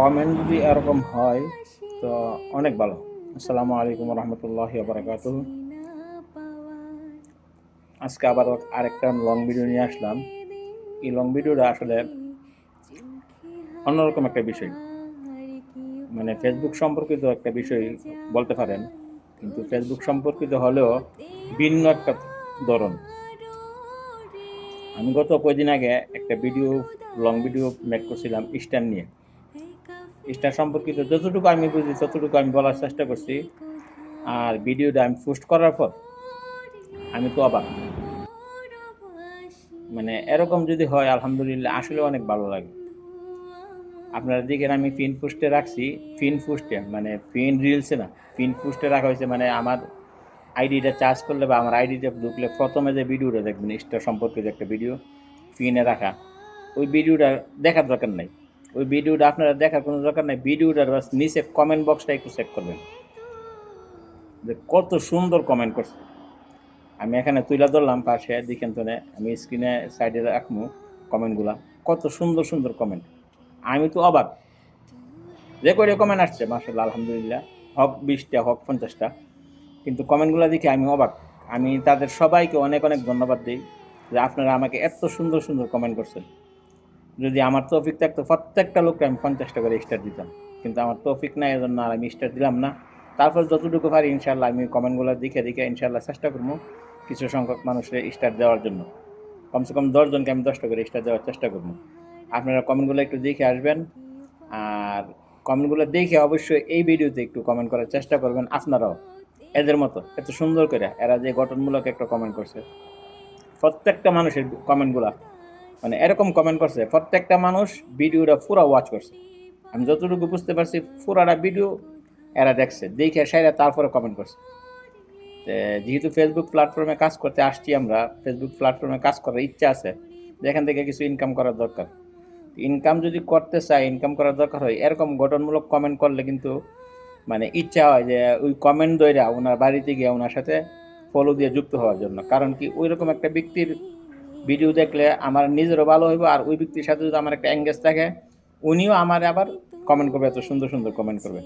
Comment যদি এরকম হয়, তো অনেক ভালো। আসসালামু আলাইকুম রহমতুল্লাহ বারাকাত আজকে আবার আরেকটা লং ভিডিও নিয়ে আসলাম। এই লং ভিডিওটা আসলে অন্যরকম একটা বিষয়। মানে ফেসবুক সম্পর্কিত একটা বিষয় বলতে পারেন, কিন্তু ফেসবুক সম্পর্কিত হলেও ভিন্ন একটা ধরন। আমি গত কয়দিন আগে একটা ভিডিও লং ভিডিও মেক করছিলাম স্ট্যান্ড নিয়ে। স্টার সম্পর্কিত যতটুকু আমি বুঝি, ততটুকু আমি বলার চেষ্টা করছি। আর ভিডিওটা আমি পোস্ট করার পর আমি তো অবাক। মানে এরকম যদি হয়, আলহামদুলিল্লাহ আসলে অনেক ভালো লাগে। আপনারা দেখেন আমি ফিন পোস্টে রাখছি ফিন পোস্টে মানে ফিন রিলসে না ফিন পোস্টে রাখা হয়েছে মানে আমার আইডিটা চার্জ করলে বা আমার আইডিটা ঢুকলে প্রথমে যে ভিডিওটা দেখবেন স্টার সম্পর্কিত একটা ভিডিও ফিনে রাখা। ওই ভিডিওটা দেখার দরকার নাই। ওই ভিডিওটা আপনারা দেখার কোনো দরকার নাই। ভিডিওটার নিচে কমেন্ট বক্সটা একটু চেক করবেন। যে কত সুন্দর কমেন্ট করছে। আমি এখানে তুলে ধরলাম, পাশে দেখেন তো আমি স্ক্রিনে সাইডে রাখব কমেন্টগুলা কত সুন্দর সুন্দর কমেন্ট আমি তো অবাক। যে কমেন্ট আসছে মাসাল্লাহ আলহামদুলিল্লাহ। হক বিশটা, হক পঞ্চাশটা। কিন্তু কমেন্টগুলো দেখে আমি অবাক। আমি তাদের সবাইকে অনেক অনেক ধন্যবাদ দিই যে আপনারা আমাকে এত সুন্দর সুন্দর কমেন্ট করছেন। যদি আমার তৌফিক থাকতো, প্রত্যেকটা লোককে আমি পঞ্চাশটা করে স্টার দিতাম। কিন্তু আমার তৌফিক নাই, এজন্য আর আমি স্টার দিলাম না। তারপর যতটুকু পারি ইনশাল্লাহ আমি কমেন্টগুলো দেখে দেখে ইনশাল্লাহ চেষ্টা করব কিছু সংখ্যক মানুষের স্টার দেওয়ার জন্য। কমসে কম দশজনকে আমি দশটা করে স্টার দেওয়ার চেষ্টা করব। আপনারা কমেন্টগুলো একটু দেখে আসবেন। আর কমেন্টগুলো দেখে অবশ্যই এই ভিডিওতে একটু কমেন্ট করার চেষ্টা করবেন আপনারাও। এদের মতো, এত সুন্দর করে এরা যে গঠনমূলক একটা কমেন্ট করছে। প্রত্যেকটা মানুষের কমেন্টগুলা মানে এরকম কমেন্ট করছে, প্রত্যেকটা মানুষ ভিডিওটা পুরো ওয়াচ করছে। আমি যতটুকু বুঝতে পারছি, পুরাটা ভিডিও এরা দেখছে, দেখে সেরা তারপরে কমেন্ট করছে। যেহেতু ফেসবুক প্ল্যাটফর্মে কাজ করতে আসছি আমরা ফেসবুক প্ল্যাটফর্মে কাজ করার ইচ্ছা আছে যেখান থেকে কিছু ইনকাম করার দরকার। ইনকাম যদি করতে চাই ইনকাম করার দরকার হয়, এরকম গঠনমূলক কমেন্ট করলে কিন্তু মানে ইচ্ছা হয় যে ওই কমেন্ট দইরা ওনার বাড়িতে গিয়ে ওনার সাথে ফলো দিয়ে যুক্ত হওয়ার জন্য। কারণ কি ওই রকম একটা ব্যক্তির ভিডিও দেখলে আমার নিজেরও ভালো হইব, আর ওই ব্যক্তির সাথে যদি আমার একটা এঙ্গেজ থাকে, উনিও আমার আবার কমেন্ট করবে, এত সুন্দর সুন্দর কমেন্ট করবে।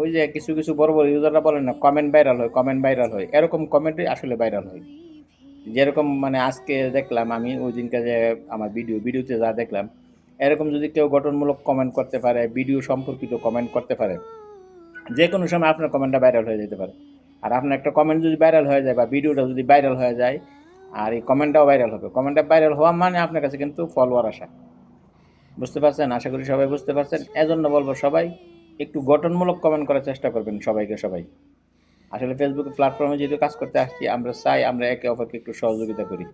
ওই যে কিছু কিছু বড় বড় ইউজাররা বলেন না কমেন্ট ভাইরাল হয় কমেন্ট ভাইরাল হয়। এরকম কমেন্টই আসলে ভাইরাল হয়। যেরকম মানে আজকে দেখলাম আমি, ওই দিনকে যে আমার ভিডিও ভিডিওতে যা দেখলাম, এরকম যদি কেউ গঠনমূলক কমেন্ট করতে পারে ভিডিও সম্পর্কিত কমেন্ট করতে পারে যে কোনো সময় আপনার কমেন্টটা ভাইরাল হয়ে যেতে পারে। আর আপনার একটা কমেন্ট যদি ভাইরাল হয়ে যায় বা ভিডিওটা যদি ভাইরাল হয়ে যায় আর এই কমেন্টটাও ভাইরাল হবে। কমেন্টটা ভাইরাল হওয়া মানে আপনার কাছে কিন্তু ফলোয়ার আসা। বুঝতে পারছেন? আশা করি সবাই বুঝতে পারছেন। এজন্য বলব সবাই, একটু গঠনমূলক কমেন্ট করার চেষ্টা করবেন সবাইকে সবাই। আসলে ফেসবুক প্ল্যাটফর্মে যেহেতু কাজ করতে আসছি, আমরা চাই আমরা একে অপরকে একটু সহযোগিতা করি।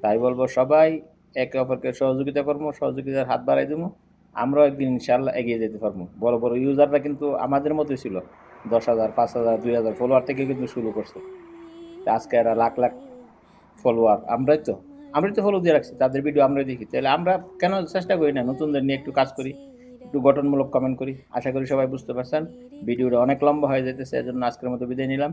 তাই বলব সবাই, একে অপরকে সহযোগিতা করব, সহযোগিতার হাত বাড়াই দেবো। আমরাও একদিন ইনশাল্লাহ এগিয়ে যেতে পারব। বড় বড় ইউজাররা কিন্তু আমাদের মতোই ছিল। দশ হাজার, পাঁচ হাজার, দুই হাজার ফলোয়ার থেকে কিন্তু শুরু করছে। আজকে এরা লাখ লাখ ফলোয়ার আমরাই তো আমরাই তো ফলো দিয়ে রাখছি তাদের ভিডিও আমরাই দেখি। তাহলে আমরা কেন চেষ্টা করি না নতুনদের নিয়ে একটু কাজ করি, একটু গঠনমূলক কমেন্ট করি? আশা করি সবাই বুঝতে পারছেন, ভিডিওটা অনেক লম্বা হয়ে যেতেছে এজন্য আজকের মতো বিদায় নিলাম।